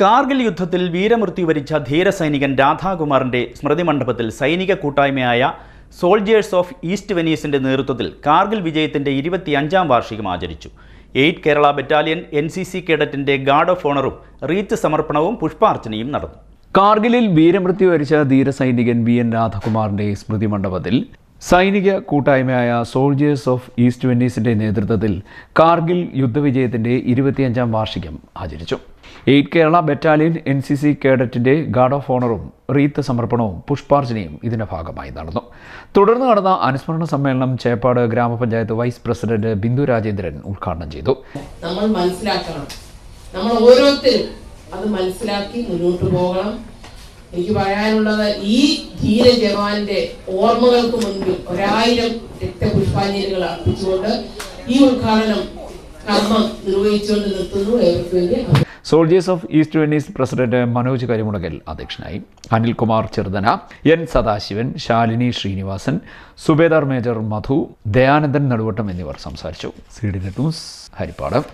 കാർഗിൽ യുദ്ധത്തിൽ വീരമൃത്യു വരിച്ച ധീരസൈനികൻ രാധാകുമാറിന്റെ സ്മൃതി മണ്ഡപത്തിൽ സൈനിക കൂട്ടായ്മയായ സോൾജിയേഴ്സ് ഓഫ് ഈസ്റ്റ് വെനീസിന്റെ നേതൃത്വത്തിൽ കാർഗിൽ വിജയത്തിന്റെ ഇരുപത്തിയഞ്ചാം വാർഷികം ആചരിച്ചു. Eight Kerala battalion N C C കേഡറ്റിന്റെ guard of ഓണറും റീത്ത് സമർപ്പണവും പുഷ്പാർച്ചനയും നടന്നു. കാർഗിലിൽ വീരമൃത്യു വരിച്ച ധീരസൈനികൻ വി എൻ രാധാകുമാറിന്റെ സ്മൃതി മണ്ഡപത്തിൽ സൈനിക കൂട്ടായ്മയായ സോൾജിയേഴ്സ് ഓഫ് ഈസ്റ്റ് വെന്നീസിന്റെ നേതൃത്വത്തിൽ കാർഗിൽ യുദ്ധവിജയത്തിന്റെ ഇരുപത്തിയഞ്ചാം വാർഷികം ആചരിച്ചു. Eight Kerala battalion N C C കേഡറ്റിന്റെ guard of ഓണറും റീത്ത് സമർപ്പണവും പുഷ്പാർച്ചനയും ഇതിന്റെ ഭാഗമായി നടന്നു. തുടർന്ന് നടന്ന അനുസ്മരണ സമ്മേളനം ചേപ്പാട് ഗ്രാമപഞ്ചായത്ത് വൈസ് പ്രസിഡന്റ് ബിന്ദു രാജേന്ദ്രൻ ഉദ്ഘാടനം ചെയ്തു. നമ്മൾ മനസ്സിലാക്കണം. നമ്മൾ ഓരോരുത്തരും അത് മനസ്സിലാക്കി മുന്നോട്ട് പോകണം. എനിക്ക് പറയാനുള്ളത് ഈ ധീര ജവാന്റെ ഓർമ്മകൾക്ക് മുൻപിൽ ഒരായിരം രക്തപുഷ്പാഞ്ജലികൾ അർപ്പിച്ചുകൊണ്ട് ഈ ഉദ്ഘാടനം കർമ്മം നിർവഹിച്ചുകൊണ്ട് നിർത്തുന്നു. Soldiers of east Venice president Manoj Karimulakal അധ്യക്ഷനായി. അനിൽകുമാർ ചെറുതന എൻ സദാശിവൻ ശാലിനി ശ്രീനിവാസൻ സുബേദാർ മേജർ മധു ദയാനന്ദൻ നടുവട്ടം എന്നിവർ സംസാരിച്ചു. C D news Haripad.